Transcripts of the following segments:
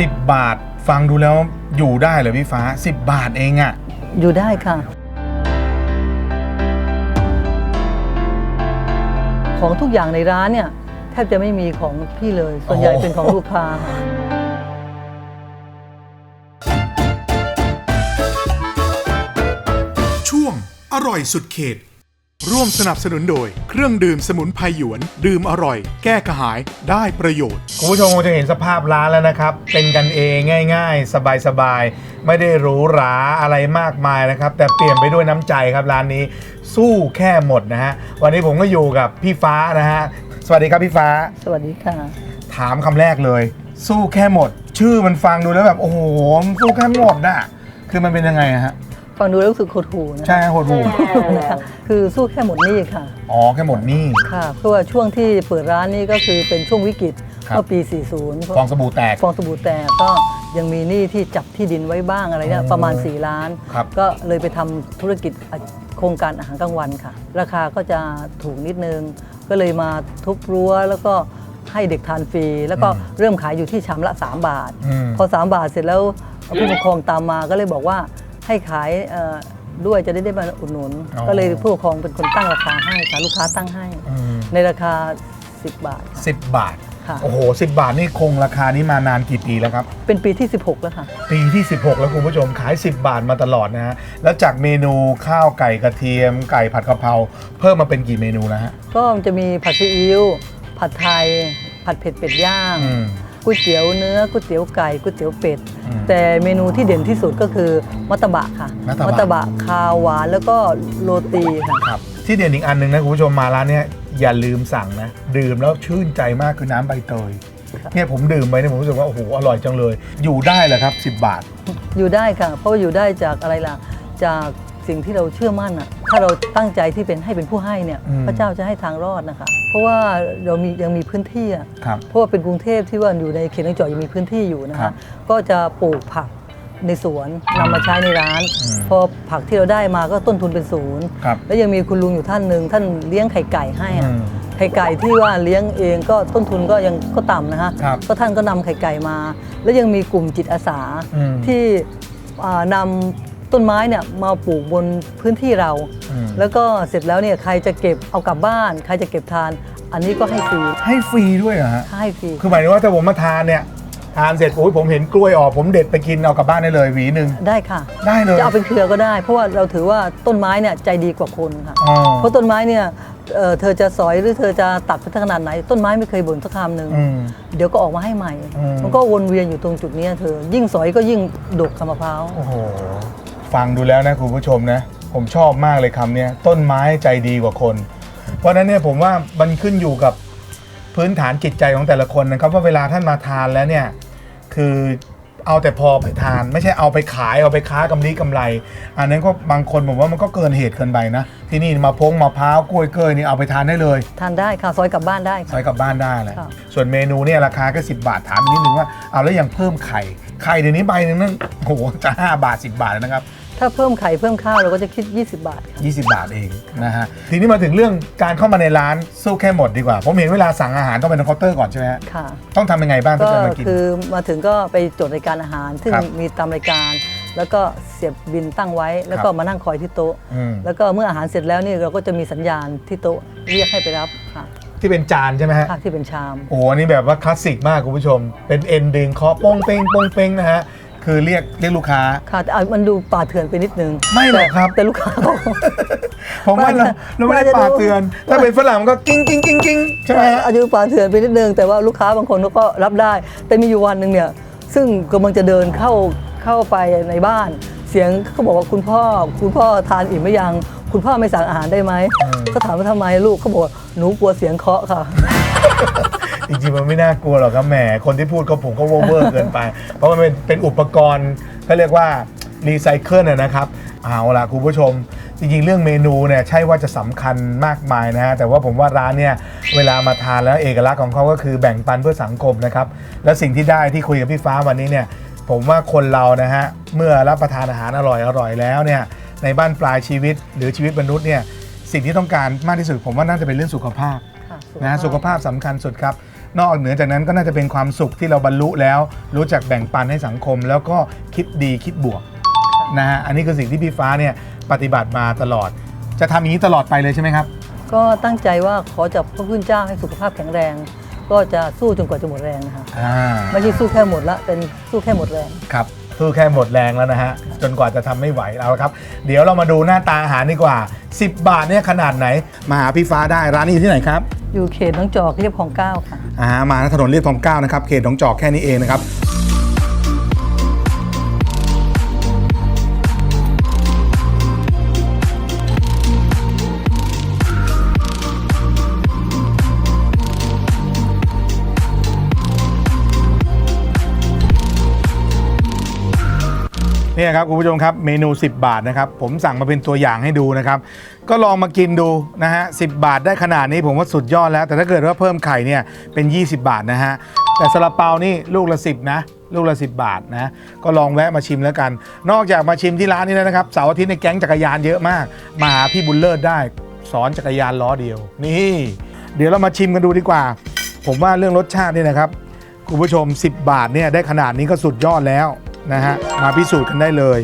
10 บาท ฟังดูแล้วอยู่ได้เหรอพี่ฟ้า 10 บาทเองอะอยู่ได้ค่ะ ของทุกอย่างในร้านเนี่ย แทบจะไม่มีของพี่เลย ส่วนใหญ่เป็นของลูกค้าค่ะช่วงอร่อยสุดเขต ร่วมสนับสนุนโดย เครื่องดื่มสมุนไพรหยวน ดื่มอร่อย แก้กระหายได้ประโยชน์ คุณผู้ชมคงจะเห็นสภาพร้านแล้วนะครับ เป็นกันเองง่าย ๆ สบายๆ ไม่ได้หรูหราอะไรมากมายนะครับ แต่เปลี่ยนไปด้วยน้ำใจครับร้านนี้ สู้แค่หมดนะฮะ วันนี้ผมก็อยู่กับพี่ฟ้านะฮะ สวัสดีครับพี่ฟ้า สวัสดีค่ะ ถามคำแรกเลย สู้แค่หมด ชื่อมันฟังดูแล้วแบบโอ้โหมันสู้แค่หมดน่ะ คือมันเป็นยังไงอะฮะ ฟังดูแล้วรู้สึกโคตรหูนะใช่โหดหูนะคะคือสู้แค่หมดหนี้ค่ะ อ๋อ แค่หมดหนี่ค่ะ เพราะว่าช่วงที่เปิดร้านนี่ก็คือเป็นช่วงวิกฤตครับเมื่อปี 40 ฟองสบู่แตก ฟองสบู่แตกก็ยังมีหนี้ที่จับที่ดินไว้บ้างอะไรเนี่ยอ๋อประมาณ 4 ล้านครับก็เลยไปทำธุรกิจโครงการอาหารกลางวันค่ะ ราคาก็จะถูกนิดนึง ก็เลยมาทุบรั้วแล้วก็ให้เด็กทานฟรี แล้วก็เริ่มขายอยู่ที่ชามละ 3 บาทอืมพอ 3 บาทเสร็จแล้วผู้ปกครองตามมาก็เลยบอกว่า ให้ขายเอ่อด้วยจะได้ได้มาอุดหนุนอ๋อก็เลยผู้ปกครองเป็นคนตั้งราคาให้ค่ะลูกค้าตั้งให้อืมในราคา 10 บาทค่ะสิบบาท ค่ะ โอ้โหสิบบาทนี่คงราคานี้มานานกี่ปีแล้วครับ เป็นปีที่ 16 แล้วค่ะ ปีที่ 16 แล้วคุณผู้ชมขาย 10 บาทมาตลอดนะฮะ แล้วจากเมนูข้าวไก่กระเทียม ไก่ผัดกะเพราเพิ่มมาเป็นกี่เมนูนะฮะก็มันจะมีผัดซีอิ๊วผัดไทย ผัดเผ็ดเป็ดย่าง อืม ก๋วยเตี๋ยวเนื้อก๋วยเตี๋ยวไก่ก๋วยเตี๋ยวเป็ด อืม แต่เมนูที่เด่นที่สุดก็คือมัตตบะค่ะมัตตบะ ตบะคาวหวานแล้วก็โรตีค่ะ ครับที่เด่นอีกอันหนึ่งนะคุณผู้ชมมาร้านเนี้ยอย่าลืมสั่งนะ ดื่มแล้วชื่นใจมากคือน้ำใบเตยเนี่ยผมดื่มไปเนี่ยผมรู้สึกว่าโอ้โหอร่อยจังเลย อยู่ได้เลยครับ 10 บาท อยู่ได้ค่ะ เพราะว่าอยู่ได้จากอะไรล่ะ จาก สิ่งที่เราเชื่อมั่นอะถ้าเราตั้งใจที่เป็นให้เป็นผู้ให้เนี่ย อืม พระเจ้าจะให้ทางรอดนะคะ เพราะว่าเรามียังมีพื้นที่อะครับ เพราะว่าเป็นกรุงเทพที่ว่าอยู่ในเขตนจอยังมีพื้นที่อยู่นะครัคะบก็จะปลูกผักในสวนนำมาใช้ในร้าน อืม พอผักที่เราได้มาก็ต้นทุนเป็นศูนย์ ครับ แล้วยังมีคุณลุงอยู่ท่านหนึ่งท่านเลี้ยงไข่ไก่ให้อะอืมไข่ไก่ที่ว่าเลี้ยงเองก็ต้นทุนก็ยังก็ต่ำนะคะครับก็ท่านก็นำไข่ไก่มา แล้วยังมีกลุ่มจิตอาสาอืมที่อ่านำ ต้นไม้เนี่ยมาปลูกบนพื้นที่เรา อืม แล้วก็เสร็จแล้วเนี่ยใครจะเก็บเอากลับบ้าน ใครจะเก็บทาน อันนี้ก็ให้ฟรีให้ฟรีด้วยเหรอฮะ ให้ฟรี คือหมายถึงว่าถ้าผมมาทานเนี่ยทานเสร็จโอ้ยผมเห็นกล้วยออก ผมเด็ดไปกินเอากลับบ้านได้เลยหวีหนึ่ง ได้ค่ะ ได้เลยจะเอาเป็นเครือก็ได้ เพราะว่าเราถือว่าต้นไม้เนี่ยใจดีกว่าคนค่ะ อ๋อเพราะต้นไม้เนี่ยเอ่อเธอจะสอยหรือเธอจะตัดไปขนาดไหน ต้นไม้ไม่เคยบ่นสักคำหนึ่งอืมเดี๋ยวก็ออกมาให้ใหม่ อืม มันก็วนเวียนอยู่ตรงจุดเนี้ยเธอ ยิ่งสอยก็ยิ่งดกคำมะพร้าว โอ้โห ฟังดูแล้วนะคุณผู้ชมนะ ผมชอบมากเลยคำเนี้ยต้นไม้ใจดีกว่าคน เพราะฉะนั้นเนี่ยผมว่ามันขึ้นอยู่กับพื้นฐานจิตใจของแต่ละคนนะครับว่าเวลาท่านมาทานแล้วเนี่ยคือเอาแต่พอไปทาน ไม่ใช่เอาไปขายเอาไปค้ากำไรกำไร อันนั้นก็บางคนผมว่ามันก็เกินเหตุเกินไปนะ ที่นี่มาพงมะพร้าวกล้วยเกยนี่เอาไปทานได้เลย ทานได้ค่ะซอยกลับบ้านได้ใช้ค่ะกลับบ้านได้แหละครับส่วนเมนูเนี่ยราคาก็ 10 บาทถามอีกนิดนึงว่าเอาแล้วยังเพิ่มไข่ ไข่เดี๋ยวนี้ใบหนึงนั่นโอ้โหจะ 5 บาท 10 บาทแล้วนะครับ ถ้าเพิ่มไข่เพิ่มข้าวเราก็จะคิด 20 บาทค่ะ20 บาทเองนะฮะทีนี้มาถึงเรื่องการเข้ามาในร้านสู้แค่หมดดีกว่าผมเห็นเวลาสั่งอาหารต้องเป็นเคาน์เตอร์ก่อนใช่ไหมฮะค่ะ ต้องทำยังไงบ้างถ้าก็จะมากิน คือมาถึงก็ไปจดรายการอาหาร ซึ่งครับมีตามรายการ แล้วก็เสียบบินตั้งไว้ แล้วก็ครับ มานั่งคอยที่โต๊ะ อืมแล้วก็เมื่ออาหารเสร็จแล้วนี่เราก็จะมีสัญญาณที่โต๊ะเรียกให้ไปรับค่ะที่เป็นจานใช่ไหมฮะค่ะที่เป็นชาม โอ้โหอันนี่แบบว่าคลาสสิกมากคุณผู้ชม เป็นเอ็นดึงเคาะโป้งเป้งโป้งเป้งนะฮะ คือเรียกเรียกลูกค้า ค่ะแต่เอามันดูป่าเถื่อนไปนิดนึงไม่หรอกครับ แต่แต่ลูกค้าบอกผมว่าเราเราไม่ได้ว่าจะปาดูเตือน ถ้าเป็นฝรั่งมันก็กิ้งกิ้งกิ้งกิ้งใช่ไหมฮะ อาจจะดูป่าเถื่อนไปนิดนึงแต่ว่าลูกค้าบางคนเขาก็รับได้ แต่มีอยู่วันหนึ่งเนี่ย ซึ่งกำลังจะเดินเข้าเข้าไปในบ้าน เสียงเขาบอกว่าคุณพ่อ คุณพ่อทานอิ่มหรือยัง คุณพ่อไม่สั่งอาหารได้ไหมก็ถามว่าทำไมลูกเขาบอกว่าหนูกลัวเสียงเคาะค่ะ จริงๆมันไม่น่ากลัวหรอกครับแหมคนที่พูดก็ผมก็เวอร์เกินไป เพราะมันเป็นเป็นอุปกรณ์เขาเรียกว่ารีไซเคิลนะครับเอาล่ะคุณผู้ชม จริงๆ เรื่องเมนูเนี่ยใช่ว่าจะสำคัญมากมายนะฮะแต่ว่าผมว่าร้านเนี่ยเวลามาทานแล้วเอกลักษณ์ของเขาก็คือแบ่งปันเพื่อสังคมนะครับและสิ่งที่ได้ที่คุยกับพี่ฟ้าวันนี้เนี่ยผมว่าคนเรานะฮะเมื่อรับประทานอาหารอร่อยๆแล้วเนี่ยในบ้านปลายชีวิตหรือชีวิตมนุษย์เนี่ยสิ่งที่ต้องการมากที่สุด ผมว่าน่าจะเป็นเรื่องสุขภาพนะสุขภาพสำคัญสุดครับ นอกเหนือจากนั้นก็น่าจะเป็นความสุขที่เราบรรลุแล้ว รู้จักแบ่งปันให้สังคม แล้วก็คิดดีคิดบวกนะฮะอันนี้คือสิ่งที่พี่ฟ้าเนี่ยปฏิบัติมาตลอด จะทำอย่างนี้ตลอดไปเลยใช่ไหมครับ ก็ตั้งใจว่าขอจากพระคุณเจ้าให้สุขภาพแข็งแรง ก็จะสู้จนกว่าจะหมดแรงนะคะอ่าไม่ใช่สู้แค่หมดละเป็นสู้แค่หมดแรง ครับ สู้แค่หมดแรงแล้วนะฮะ จนกว่าจะทำไม่ไหวแล้วครับ เดี๋ยวเรามาดูหน้าตาอาหารดีกว่า 10 บาทเนี่ยขนาดไหน มาหาพี่ฟ้าได้ร้านนี้อยู่ที่ไหนครับ อยู่เขตหน้องจอกเรียบคลองเก้าค่ะ อ่ามาถนนเรียบคลองเก้านะครับ เขตหนองจอกแค่นี้เองนะครับ เนี่ยครับคุณผู้ชมครับเมนู 10 บาทนะครับ ผมสั่งมาเป็นตัวอย่างให้ดูนะครับ ก็ลองมากินดูนะฮะ10บาทได้ขนาดนี้ผมว่าสุดยอดแล้ว แต่ถ้าเกิดว่าเพิ่มไข่เนี่ยเป็น 20 บาทนะฮะแต่ซาลาเปานี่ลูกละ 10 นะลูกละ 10 บาทนะ ก็ลองแวะมาชิมแล้วกัน นอกจากมาชิมที่ร้านนี้แล้วนะครับเสาร์อาทิตย์ในแก๊งจักรยานเยอะมาก มาหาพี่บุญเลิศได้ สอนจักรยานล้อเดียว นี่ เดี๋ยวเรามาชิมกันดูดีกว่า ผมว่าเรื่องรสชาตินี่นะครับคุณผู้ชม 10 บาทเนี่ยได้ขนาดนี้ก็สุดยอดแล้ว นะฮะมาพิสูจน์กันได้เลย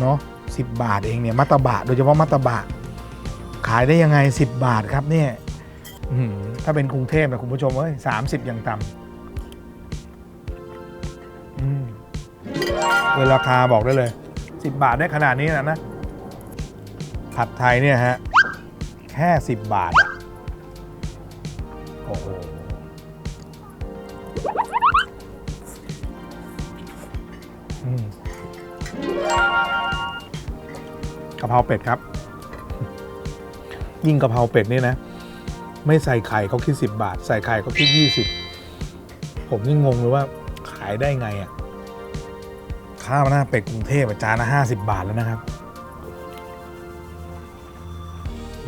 เนาะสิบาทเองเนี่ยมัตตบะโดยเฉพาะมัตตบะ ขายได้ยังไง 10 บาทครับเนี่ยถ้าเป็นกรุงเทพนะคุณผู้ชมเอ้ยสามสิบอย่างต่ำอืมเออราคาบอกได้เลย 10 บาทได้ขนาดนี้นะนะผัดไทยเนี่ยฮะ แค่ 10 บาทอะะเพราเป็ดครับ ยิ่งกะเพราเป็ดเนี่ยนะ ไม่ใส่ไข่เขาคิด 10 บาท ใส่ไข่เขาคิด 20 ผมนี่งงเลยว่าขายได้ไงอะ่ะข้าวหน้าเป็ดกรุงเทพจานละ50บาทแล้วนะครับ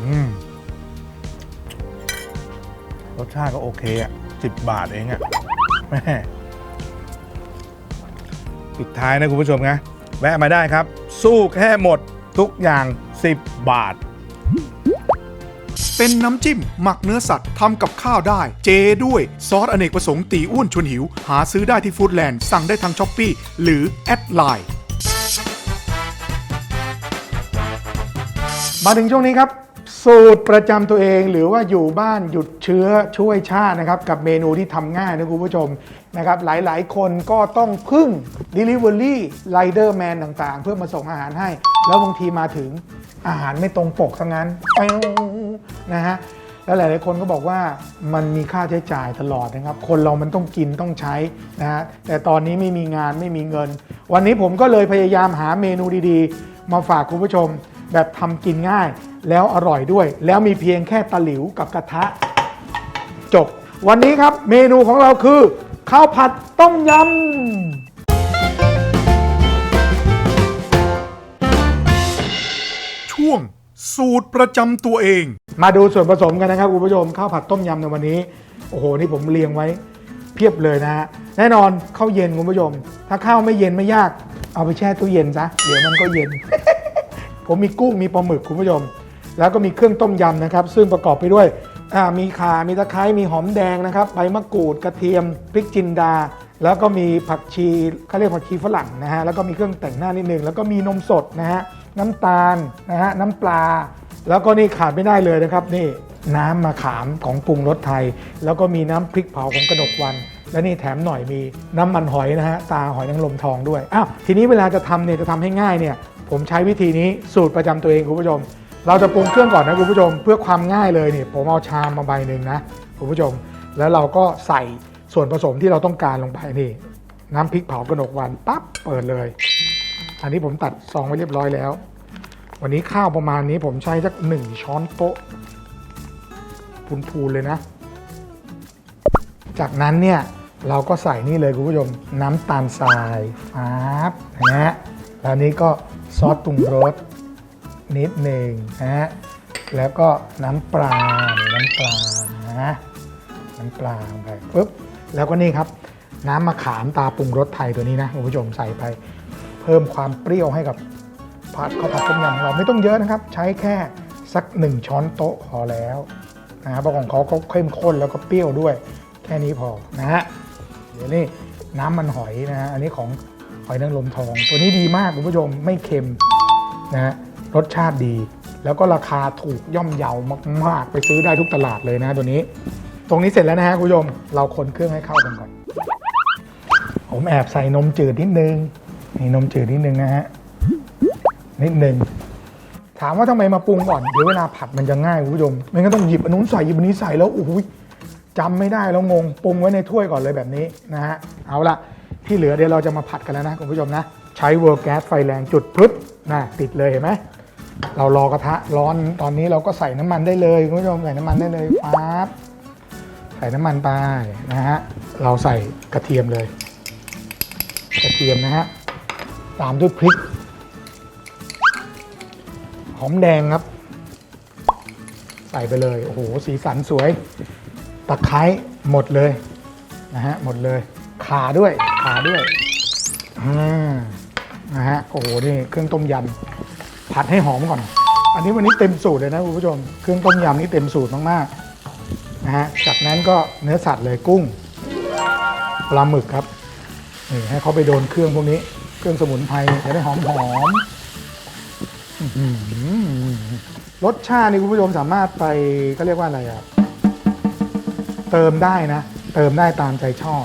อืมรสชาติก็โอเคอะ่ะ10บาทเองอะ่ะแม่ปิดท้ายนะคุณผู้ชมนะแวะมาได้ครับ สู้แค่หมด ทุกอย่าง 10 บาท เป็นน้ำจิ้ม หมักเนื้อสัตว์ทำกับข้าวได้ เจด้วย ซอสอเนกประสงค์ตีอ้วนชวนหิว หาซื้อได้ที่ฟู้ดแลนด์ สั่งได้ทางช้อปปีหรือแอดไลน์มาถึงช่วงนี้ครับ สูตรประจำตัวเองหรือว่าอยู่บ้านหยุดเชื้อช่วยชาตินะครับ กับเมนูที่ทำง่ายนะคุณผู้ชม นะครับหลายๆ คนก็ต้องพึ่ง Delivery Rider Man ต่างๆ เพื่อมาส่งอาหารให้ แล้วบางทีมาถึงอาหารไม่ตรงปกทั้งนั้นนะฮะแล้วหลายๆคนก็บอกว่ามันมีค่าใช้จ่ายตลอดนะครับ คนเรามันต้องกินต้องใช้นะฮะแต่ตอนนี้ไม่มีงานไม่มีเงิน วันนี้ผมก็เลยพยายามหาเมนูดีๆ มาฝากคุณผู้ชม แบบทำกินง่าย แล้วอร่อยด้วย แล้วมีเพียงแค่ตะหลิวกับกระทะ จบ วันนี้ครับเมนูของเราคือ ข้าวผัดต้มยำช่วง สูตรประจำตัวเอง มาดูส่วนผสมกันนะครับคุณผู้ชมข้าวผัดต้มยำในวันนี้ โอ้โห นี่ผมเรียงไว้เพียบเลยนะฮะแน่นอนข้าวเย็นคุณผู้ชม ถ้าข้าวไม่เย็นไม่ยาก เอาไปแช่ตู้เย็นซะเดี๋ยวมันก็เย็น ผมมีกุ้งมีปลาหมึกคุณผู้ชม แล้วก็มีเครื่องต้มยำนะครับ ซึ่งประกอบไปด้วยอ่า มีข่ามีตะไคร้มีหอมแดงนะครับใบมะกรูดกระเทียมพริกจินดา แล้วก็มีผักชีเขาเรียกผักชีฝรั่งนะฮะแล้วก็มีเครื่องแต่งหน้านิดนึงแล้วก็มีนมสดนะฮะน้ำตาลนะฮะน้ำปลา แล้วก็นี่ขาดไม่ได้เลยนะครับนี่น้ำมะขามของปรุงรสไทย แล้วก็มีน้ำพริกเผาของกระดกวัน และนี่แถมหน่อยมีน้ำมันหอยนะฮะตาหอยนางรมทองด้วยอ้าวทีนี้เวลาจะทำเนี่ยจะทำให้ง่ายเนี่ยผมใช้วิธีนี้สูตรประจำตัวเองคุณผู้ชม เราจะปรุงเครื่องก่อนนะคุณผู้ชมเพื่อความง่ายเลยเนี่ยผมเอาชามมาใบหนึ่งนะคุณผู้ชม แล้วเราก็ใส่ส่วนผสมที่เราต้องการลงไปนี่น้ำพริกเผากระดกวันปั๊บเปิดเลย อันนี้ผมตัดซองไว้เรียบร้อยแล้ว วันนี้ข้าวประมาณนี้ผมใช้สักหนึ่งช้อนโต๊ะพูนๆเลยนะ จากนั้นเนี่ยเราก็ใส่นี่เลยคุณผู้ชมน้ำตาลทรายฟับนะฮะแล้วนี้ก็ซอสปรุงรส นิดหนึ่งนะฮะแล้วก็น้ำปลาน้ำปลานะน้ำปลาลงไปปุ๊บแล้วก็นี่ครับ น้ำมะขามตาปรุงรสไทยตัวนี้นะคุณผู้ชมใส่ไป เพิ่มความเปรี้ยวให้กับผัดข้าวผัดต้มยำของเราไม่ต้องเยอะนะครับ ใช้แค่สักหนึ่งช้อนโต๊ะพอแล้วนะครับเพราะของเขาเขาเข้มข้นแล้วก็เปรี้ยวด้วย แค่นี้พอนะฮะเดี๋ยวนี่น้ำมันหอยนะฮะอันนี้ของหอยนางรมทอง ตัวนี้ดีมากคุณผู้ชมไม่เค็มนะฮะ รสชาติดี แล้วก็ราคาถูกย่อมเยาวมาก ๆ ไปซื้อได้ทุกตลาดเลยนะตัวนี้ ตรงนี้เสร็จแล้วนะฮะคุณผู้ชมเราคนเครื่องให้เข้ากันก่อน ผมแอบใส่นมจืดนิดนึงนี่นมจืดนิดนึงนะฮะนิดนึงถามว่าทำไมมาปรุงก่อนเดี๋ยวเวลาผัดมันจะง่ายคุณผู้ชมไม่งั้นต้องหยิบอันนู้นใส่หยิบอันนี้ใส่แล้วโอ้โหจำไม่ได้แล้วงงปรุงไว้ในถ้วยก่อนเลยแบบนี้นะฮะเอาละที่เหลือเดี๋ยวเราจะมาผัดกันแล้วนะคุณผู้ชมนะ ใช้เวอร์แก๊สไฟแรงจุดพึบนะติดเลยเห็นไหม เรารอกระทะร้อนตอนนี้เราก็ใส่น้ำมันได้เลยคุณผู้ชมใส่น้ำมันได้เลยปั๊บใส่น้ำมันไปนะฮะเราใส่กระเทียมเลย กระเทียมนะฮะตามด้วยพริก หอมแดงครับ ใส่ไปเลยโอ้โหสีสันสวยตะไคร้หมดเลยนะฮะหมดเลยขาด้วยขาด้วยอ่านะฮะโอ้โหนี่เครื่องต้มยำ ผัดให้หอมก่อน อันนี้วันนี้เต็มสูตรเลยนะคุณผู้ชม เครื่องต้มยำนี่เต็มสูตรมากๆนะฮะ จากนั้นก็เนื้อสัตว์เลยกุ้งปลาหมึกครับนี่ให้เขาไปโดนเครื่องพวกนี้ เครื่องสมุนไพรจะได้หอมหอมรสชาตินี่คุณผู้ชมสามารถไปก็เรียกว่าอะไรอะเติมได้นะ เติมได้ตามใจชอบ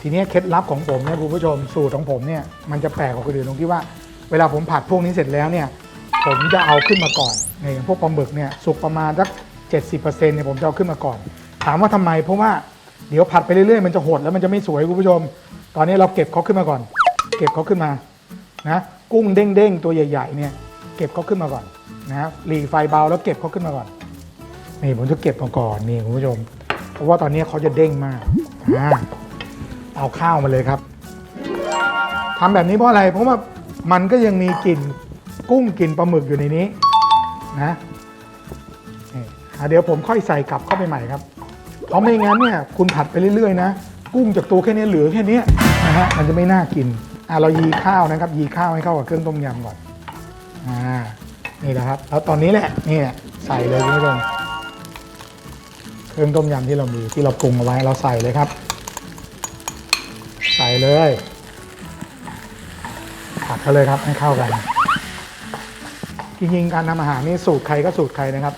ทีนี้เคล็ดลับของผมเนี่ยคุณผู้ชมสูตรของผมเนี่ยมันจะแปลกกว่าคนอื่นตรงที่ว่า เวลาผมผัดพวกนี้เสร็จแล้วเนี่ยผมจะเอาขึ้นมาก่อนในอย่างพวกปลาหมึกเนี่ยสุกประมาณสัก70%เนี่ยผมจะเอาขึ้นมาก่อน ถามว่าทำไมเพราะว่าเดี๋ยวผัดไปเรื่อยๆมันจะหดแล้วมันจะไม่สวยคุณผู้ชม ตอนนี้เราเก็บเขาขึ้นมาก่อน เก็บเขาขึ้นมานะกุ้งเด้งๆตัวใหญ่ๆเนี่ยเก็บเขาขึ้นมาก่อนนะหลีไฟเบาแล้วเก็บเขาขึ้นมาก่อนนี่ผมจะเก็บมาก่อนนี่คุณผู้ชม เพราะว่าตอนนี้เขาจะเด้งมากอ่าเอาข้าวมาเลยครับทำแบบนี้เพราะอะไรเพราะว่า มันก็ยังมีกลิ่นกุ้งกลิ่นปลาหมึกอยู่ในนี้นะเดี๋ยวผมค่อยใส่กลับเข้าไปใหม่ครับ เพราะไม่งั้นเนี่ยคุณผัดไปเรื่อยๆนะ กุ้งจากตัวแค่นี้เหลือแค่นี้นะฮะมันจะไม่น่ากินอะเรายีข้าวนะครับ ยีข้าวให้เข้ากับเครื่องต้มยำก่อนอ่านี่นะครับ แล้วตอนนี้แหละนี่ใส่เลยคุณผู้ชมเครื่องต้มยำที่เรามีที่เราปรุงเอาไว้เราใส่เลยครับ ใส่เลย ผัดเขาเลยครับให้เข้ากัน จริงๆการทำอาหารนี่สูตรใครก็สูตรใครนะครับ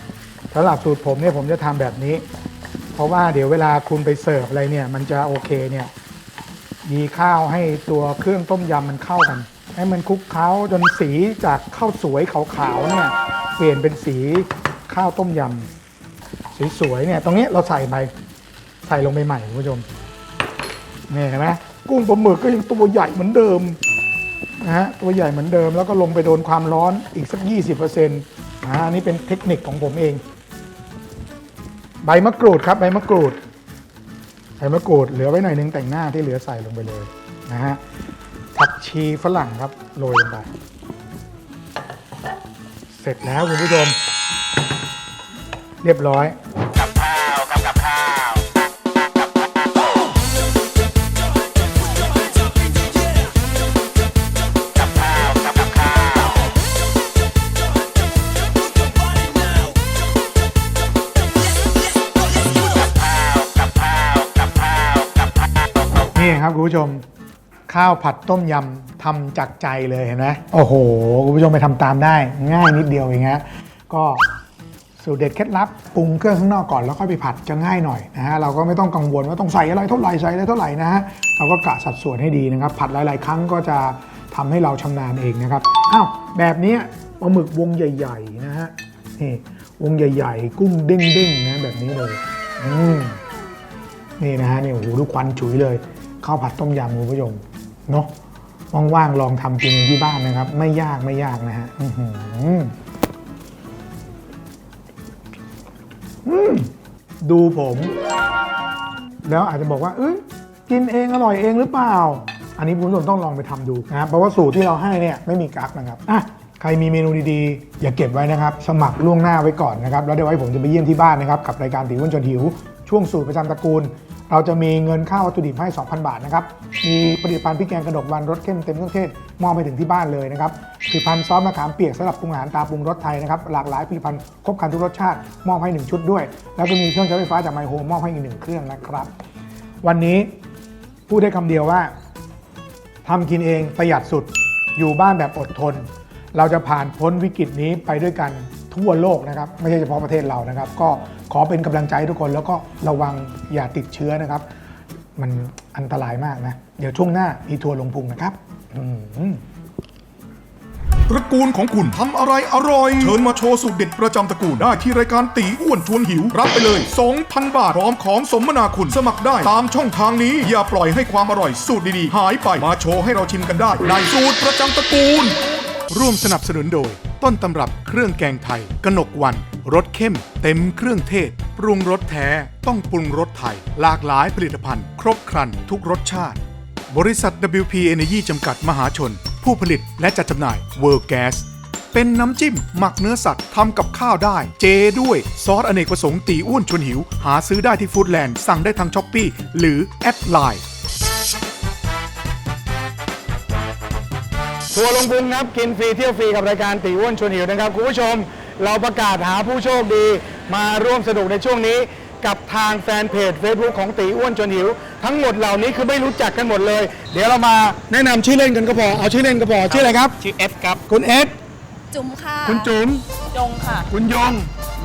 สำหรับสูตรผมเนี่ยผมจะทำแบบนี้ เพราะว่าเดี๋ยวเวลาคุณไปเสิร์ฟอะไรเนี่ยมันจะโอเคเนี่ยยีข้าวให้ตัวเครื่องต้มยำมันเข้ากัน ให้มันคลุกเคล้าจนสีจากข้าวสวยขาวๆเนี่ยเปลี่ยนเป็นสีข้าวต้มยำสวยๆเนี่ยตรงนี้เราใส่ไปใส่ลงไปใหม่คุณผู้ชมนี่เห็นไหมกุ้งปลาหมึกก็ยังตัวใหญ่เหมือนเดิม นะฮะตัวใหญ่เหมือนเดิมแล้วก็ลงไปโดนความร้อนอีกสัก 20%นะอันนี้เป็นเทคนิคของผมเอง ใบมะกรูดครับใบมะกรูดใบมะกรูดเหลือไว้หน่อยนึงแต่งหน้าที่เหลือใส่ลงไปเลยนะฮะผักชีฝรั่งครับโรยลงไป เสร็จแล้วคุณผู้ชม เรียบร้อย ผู้ชมข้าวผัดต้มยำทำจากใจเลยเห็นไหมโอ้โห คุณผู้ชมไปทำตามได้ง่ายนิดเดียวเองฮะก็สูตรเด็ดเคล็ดลับปรุงเครื่องข้างนอกก่อนแล้วค่อยไปผัดจะง่ายหน่อยนะฮะเราก็ไม่ต้องกังวลว่าต้องใส่อะไรเท่าไหร่ใส่อะไรเท่าไหร่นะฮะเราก็กะสัดส่วนให้ดีนะครับ ผัดหลาย ๆ ครั้งก็จะทำให้เราชำนาญเองนะครับอ้าวแบบนี้ปลาหมึกวงใหญ่ ๆ นะฮะนี่วงใหญ่ ๆ กุ้งเด้งๆนะแบบนี้เลยอืมนี่นะฮะนี่โอ้โหดูควันฉุยเลย ข้าวผัดต้มยำคุณผู้ชมเนาะว่างๆลองทำกินที่บ้านนะครับ ไม่ยากไม่ยากนะฮะอืมดูผม แล้วอาจจะบอกว่า เอ้ยกินเองอร่อยเองหรือเปล่า อันนี้คุณผู้ชมต้องลองไปทำดูนะครับเพราะว่าสูตรที่เราให้เนี่ยไม่มีกั๊กนะครับอะใครมีเมนูดีๆ อย่าเก็บไว้นะครับ สมัครล่วงหน้าไว้ก่อนนะครับ แล้วเดี๋ยวไว้ผมจะไปเยี่ยมที่บ้านนะครับ กับรายการตีอ้วนจนหิว ช่วงสูตรประจำตระกูล เราจะมีเงินค่าวัตถุดิบให้ 2,000 บาทนะครับ มีผลิตภัณฑ์พริกแกงกระดกวันรสเข้มเต็มเครื่องเทศมอบไปถึงที่บ้านเลยนะครับผลิตภัณฑ์ซอสมะขามเปียกสำหรับปรุงอาหารตาปรุงรสไทยนะครับ หลากหลายผลิตภัณฑ์ครบครันทุกรสชาติ มอบให้ 1 ชุดด้วย แล้วก็มีเครื่องใช้ไฟฟ้าจากไมโฮมมอบให้อีกหนึ่งเครื่องนะครับ วันนี้พูดได้คำเดียวว่าทำกินเองประหยัดสุด อยู่บ้านแบบอดทน เราจะผ่านพ้นวิกฤตนี้ไปด้วยกัน ทั่วโลกนะครับ ไม่ใช่เฉพาะประเทศเรานะครับ ก็ขอเป็นกำลังใจทุกคนแล้วก็ระวังอย่าติดเชื้อนะครับ มันอันตรายมากนะ เดี๋ยวช่วงหน้ามีทัวร์ลงพุงนะครับตระกูลของคุณทำอะไรอร่อย เชิญมาโชว์สูตรเด็ดประจำตระกูลได้ที่รายการตีอ้วนชวนหิว รับไปเลย 2,000 บาทพร้อมของสมนาคุณสมัครได้ตามช่องทางนี้ อย่าปล่อยให้ความอร่อยสูตรดีๆ หายไปมาโชว์ให้เราชิมกันได้ในสูตรประจำตระกูล ร่วมสนับสนุนโดย ต้นตำรับเครื่องแกงไทย กนกวันรสเข้ม เต็มเครื่องเทศ ปรุงรสแท้ต้องปรุงรสไทย หลากหลายผลิตภัณฑ์ ครบครันทุกรสชาติ บริษัท WP Energy จำกัดมหาชน ผู้ผลิตและจัดจำหน่าย World Gas เป็นน้ำจิ้ม หมักเนื้อสัตว์ทำกับข้าวได้ เจด้วย ซอสอเนกประสงค์ตีอ้วนชวนหิว หาซื้อได้ที่ฟู้ดแลนด์สั่งได้ทางช้อปปีหรือแอดไลน์ ทัวร์ลงพุงครับกินฟรีเที่ยวฟรีกับรายการตีอ้วนชวนหิวนะครับคุณผู้ชมเราประกาศหาผู้โชคดีมาร่วมสนุกในช่วงนี้ กับทางแฟนเพจ Facebook ของตีอ้วนชวนหิว ทั้งหมดเหล่านี้คือไม่รู้จักกันหมดเลย เดี๋ยวเรามาแนะนำชื่อเล่นกันก็พอเอาชื่อเล่นก็พอชื่ออะไรครับ ชื่อเอฟครับ คุณเอสจุ๋มค่ะคุณจุ๋มจงค่ะ คุณยง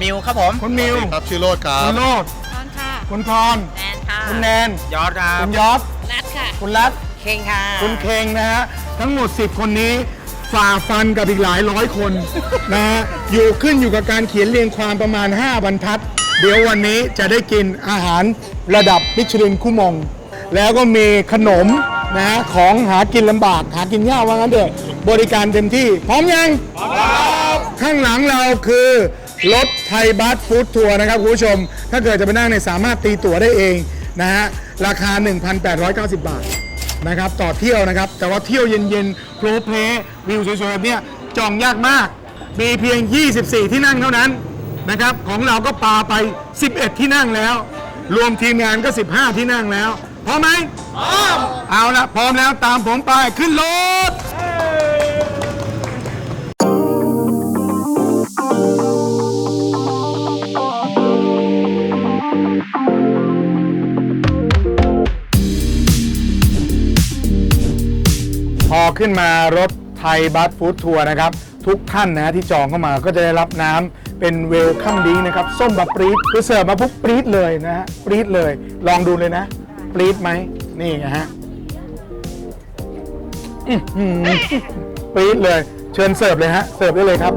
มิวครับผม คุณมิวครับชื่อโรดครัคุบ ณโรดนอนค่ะ คุณพรแนนค่ะ คุณแนนยอดครับ คุณยอดนัดค่ะ คุณรัต เคงค่ะ คุณเคงนะฮะ ทั้งหมด 10 คนนี้ฝ่าฟันกับอีกหลายร้อยคนนะฮะอยู่ขึ้นอยู่กับการเขียนเรียงความประมาณ 5 บรรทัด เดี๋ยววันนี้จะได้กินอาหารระดับมิชลินคู่มงแล้วก็มีขนมนะฮะของหากินลำบากหากินยากว่างั้นเถอะบริการเต็มที่ พร้อมยัง พร้อมครับข้างหลังเราคือรถไทยบัสฟู้ดทัวร์นะครับคุณผู้ชม ถ้าเกิดจะไปนั่งเนี่ยสามารถตีตั๋วได้เองนะฮะราคา 1,890 บาท นะครับต่อเที่ยวนะครับ แต่ว่าเที่ยวเย็นๆโปรเพลวิวสวยๆแบบเนี้ยจองยากมาก มีเพียง 24 ที่นั่งเท่านั้นนะครับของเราก็ปาไป 11 ที่นั่งแล้ว รวมทีมงานก็ 15 ที่นั่งแล้วพร้อมไหมพร้อมเอาละพร้อมแล้วตามผมไปขึ้นรถ พอขึ้นมารถไทยบัสฟู้ดทัวร์นะครับ ทุกท่านนะที่จองเข้ามาก็จะได้รับน้ำเป็นเวลคัมดิ้งนะครับ ส้มแบบปรี๊ดคือเสิร์ฟมาปุ๊บปรี๊ดเลยนะฮะปรี๊ดเลย ลองดูเลยนะ ปรี๊ดไหมนี่ไงฮะปรี๊ดเลย เชิญเสิร์ฟเลยฮะ เสิร์ฟได้เลยครับ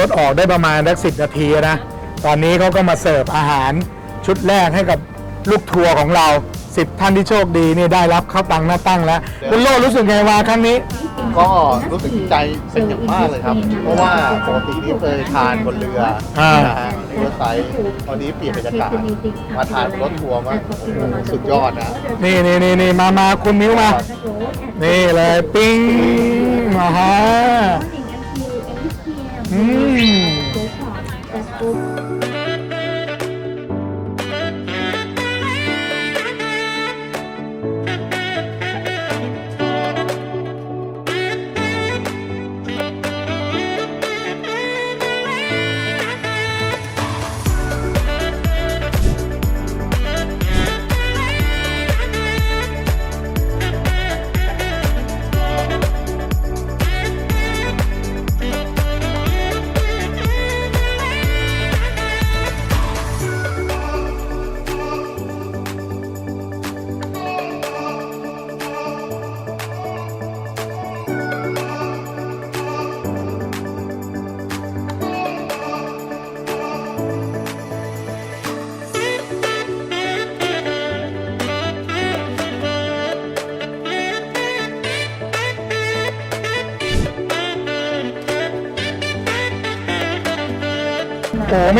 รถออกได้ประมาณสักสินาทีนะ ตอนนี้เขาก็มาเสิร์ฟอาหารชุดแรกให้กับลูกทัวร์ของเราสิบท่านที่โชคดีนี่ได้รับข้าวตังหน้าตั้งแล้วคุณโลดรู้สึกไงมาครั้งนี้ ก็รู้สึกใจเป็นอย่างมากเลยครับ เพราะว่าปกติที่เคยทานบนเรืออ่านะฮะเรือไซส์ตอนนี้เปลี่ยนบรรยากาศมาทานรถทัวร์ว่าโอ้โหสุดยอดนะ นี่นี่นี่นี่มามาคุณมิ้วมา นี่เลยปิ้งมาฮะ อื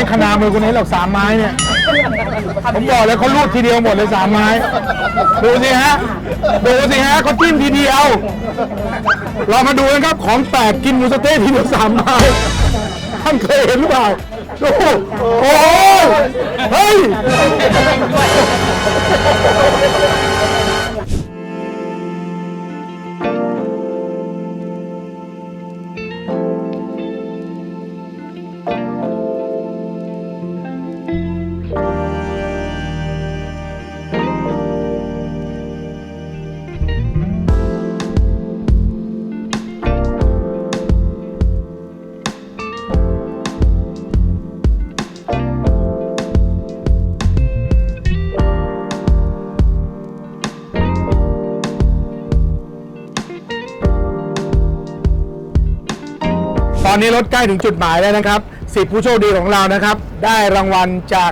ไม่ขนามือคุณเห็นหรอกสามไม้เนี่ย ผมบอกเลยเขารูดทีเดียวหมดเลยสามไม้ ดูสิฮะ ดูสิฮะเขาจิ้มทีเดียว เรามาดูกันครับของแปลกกินหมูสะเต๊ะทีเดียวสามไม้ท่านเคยเห็นหรือเปล่าดูโอ้โหเฮ้ย อนนี้รถใกล้ถึงจุดหมายแล้วนะครับสิบผู้โชคดีของเรานะครับ ได้รางวัลจาก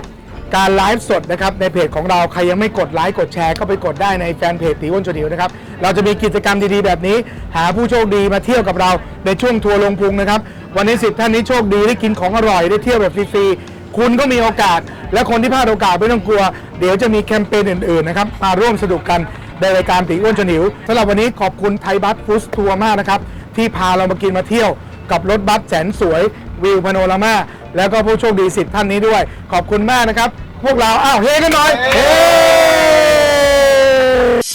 การไลฟ์สดนะครับในเพจของเราใครยังไม่กดไลค์กดแชร์ก็ไปกดได้ในแฟนเพจตีอ้วนชวนหิวนะครับเราจะมีกิจกรรมดีๆแบบนี้ หาผู้โชคดีมาเที่ยวกับเราในช่วงทัวร์ลงพุงนะครับวันนี้สิบท่านนี้โชคดีได้กินของอร่อยได้เที่ยวแบบฟรีๆคุณก็มีโอกาส และคนที่พลาดโอกาสไม่ต้องกลัว เดี๋ยวจะมีแคมเปญอื่นๆนะครับมาร่วมสนุกกันในรายการตีอ้วนชนิวสำหรับวันนี้ขอบคุณไทยบัสฟู้ดทัวร์มากนะครับที่พาเรามากินมาเที่ยว กับรถบัสแสนสวยวิวพาโนรามา แล้วก็ผู้โชคดีสิบท่านนี้ด้วย ขอบคุณมากนะครับ พวกเราอ้าวเฮกันหน่อยเฮ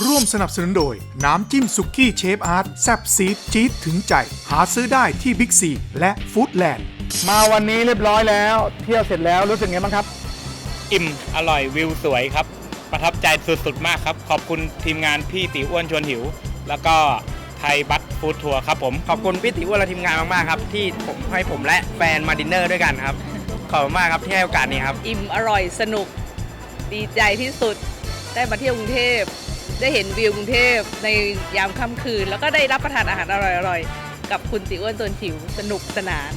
ร่วมสนับสนุนโดย น้ำจิ้มสุกี้เชฟอาร์ตแซ่บซีดจี๊ดถึงใจ หาซื้อได้ที่บิ๊กซีและฟู้ดแลนด์มาวันนี้เรียบร้อยแล้ว เที่ยวเสร็จแล้วรู้สึกไงบ้างครับ อิ่มอร่อยวิวสวยครับ ประทับใจสุดๆมากครับ ขอบคุณทีมงานพี่ตีอ้วนชวนหิว แล้วก็ไทยบัส ฟู้ดทัวร์ครับผมขอบคุณพี่ติวและทีมงานมากๆครับ ที่ผมให้ผมและแฟนมาดินเนอร์ด้วยกันครับ ขอบคุณมากครับที่ให้โอกาสนี้ครับ อิ่มอร่อยสนุก ดีใจที่สุดได้มาเที่ยวกรุงเทพ ได้เห็นวิวกรุงเทพในยามค่ำคืน แล้วก็ได้รับประทานอาหารอร่อยๆ กับคุณติอ้วนตนผิวสนุกสนาน